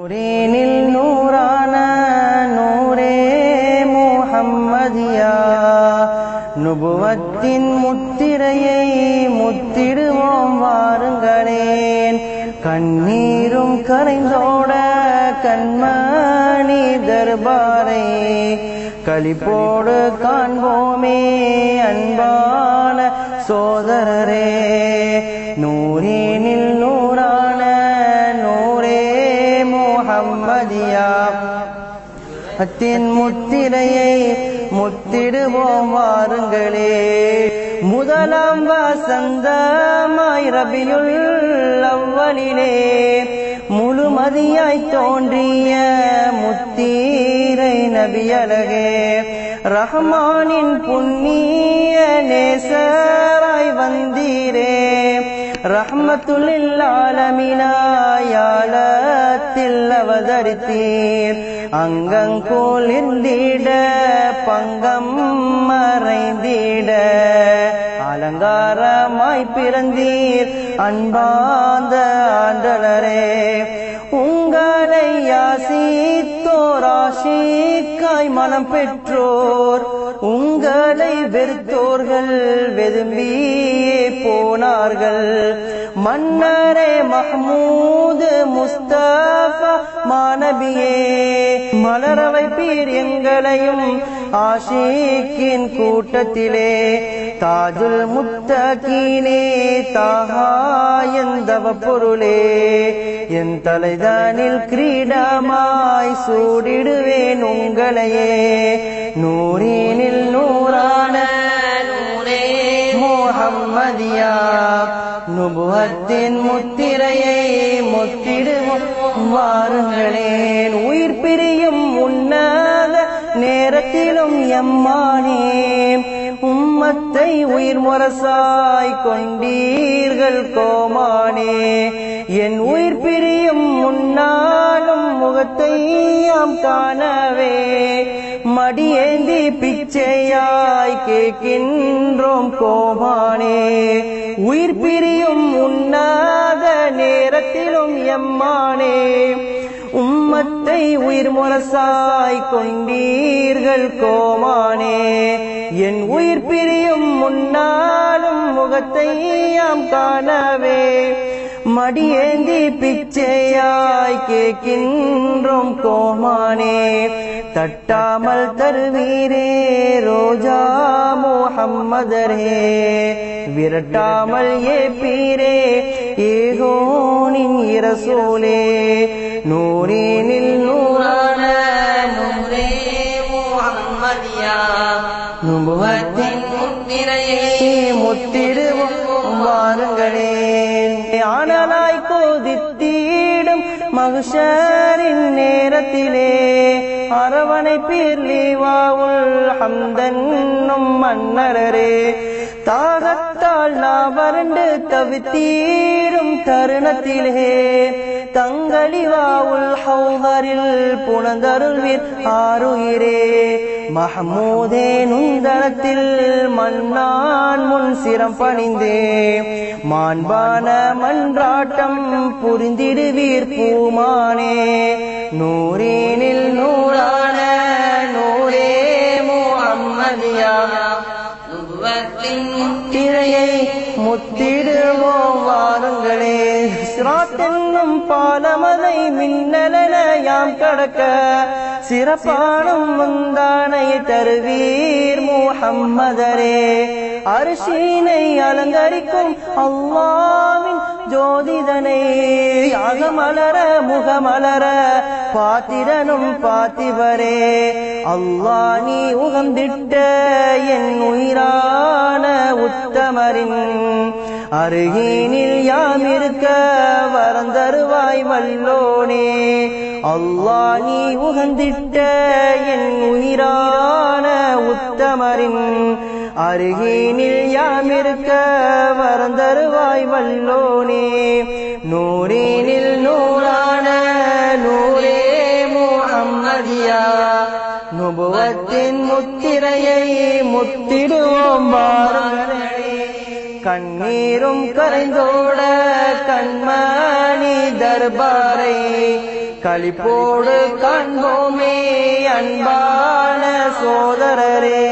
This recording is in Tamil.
நூரேனில் நூறான நூரே முஹம்மதியா. நுபுவத்தின் முத்திரையை முத்திடுவோம் வாருங்களேன். கண்ணீரும் கரைந்தோட கண்மணி தர்பாரை. களிப்போடு காண்போமே அன்பான சோதரரே. அத்தின் முத்திரையை முத்திடுவோம் வாருங்களே. முதலாம் வசந்தமாய் ரபியுள் அவ்வளிலே முழுமதியாய் தோன்றிய முத்தீரை நபியழகே. ரஹ்மானின் புண்ணிய நேசராய் வந்தீரே. ரஹ்மத்துல்லில் ஆலமினாயாலத்தில் அவதரித்தீர் அங்கங்கோலிந்திட பங்கம் மறைந்திட. அலங்காரமாய் பிறந்தீர் அன்பாந்த ஆண்டலரே உங்களை யாசித்தோராஷிக்காய் மனம் பெற்றோர். உங்களை வெறுத்தோர்கள் வெதும்பியே போனார்கள். மன்னரே மஹமூது முஸ்தபா மாணவியே மலரவை பீர் எங்களையும் ஆஷிக்கின் கூட்டத்திலே தாஜுல் முத்தகீனே தாஹா எந்தவ பொருளே என் தலைதானில் கிரீடமாய் சூடிடுவேன் உங்களையே. நூறினில் நூறான முஹம்மதியா நுபுவத்தின் முத்திரையை முத்திடுவோம். வாருங்களேன் உயிர் பிரியும் உன்னத நேரத்திலும் எம்மானே. உம்மத்தை உயிர் முரசாய் கொண்டீர்கள் கோமானே. என் உயிர் பிரியும் முன்னாலும் முகத்தை யாம் காணவே. மடியேந்தி பிச்சையாய் கேட்கின்றோம் கோமானே உயிர் பிரியும் உண்ணாத நேரத்திலும் எம்மானே. உம்மத்தை உயிர் முரசாய் கொண்டீர்கள் கோமானே. என் உயிர் பிரியும் முன்னாலும் முகத்தை யாம் காணவே. மடியேந்தி பிச்சையாய் கேட்கின்றோம் கோமானே. தட்டாமல் தருவீரே ரோஜா முஹம்மதரே. விரட்டாமல் ஏ பீரே ஏகோனின் இரசோலே. நூறினில் நூறான நூரே முஹம்மதியா. நுபுவத்தின் முத்திரையே முத்திடுவோம் வாருங்களே. மகுஷரின் நேரத்திலே அரவணை பீர்லிவாவுல் ஹம்தன்னும் மன்னரே தாகத்தால் நான் வறண்டு தவித்தீடும் தருணத்திலே தங்களிவாவுள் ஹௌஹரில் புனந்தருள்வீர் ஆறுயிரே. மஹமூதே நுந்தனத்தில் மன்னான் முன் சிரம் பணிந்தே. மாண்பான மன்றாட்டம் புரிந்திடுவீர் பூமானே. நூறேனில் நூறான நூரே முஹம்மதியா. திரையை முத்திடுவோம் வாருங்களே. சிராத்தென்னும் பாலமதை மின்னலன யாம் கடக்க சிறப்பானும் முந்தானை தருவீர் முஹம்மதரே. அரிசீனை அலங்கரிக்கும் அல்லாவின் ஜோதிதனை. அகமலர முகமலர பாத்திரனும் பாத்திவரே அல்லா நீ உகந்திட்ட என் உயிரான உத்தமரின் அருகினில் யாம் இருக்க வரந்தருவாய் வல்லோனே. அல்லா நீ உகந்திட்ட என் உயிரான உத்தமரின் அருகினில் யாம் இருக்க வரந்தருவாய் வல்லோனே. நூறினில் நூறான நூரே முகம்மதியா நுபுவத்தின் முத்திரையை முத்திடுவோம் வாருங்களே கண்ணீரும் கரைந்தோட கண்மணி தர்பாரை களிப்போடு காண்போமே அன்பான சோதரரே.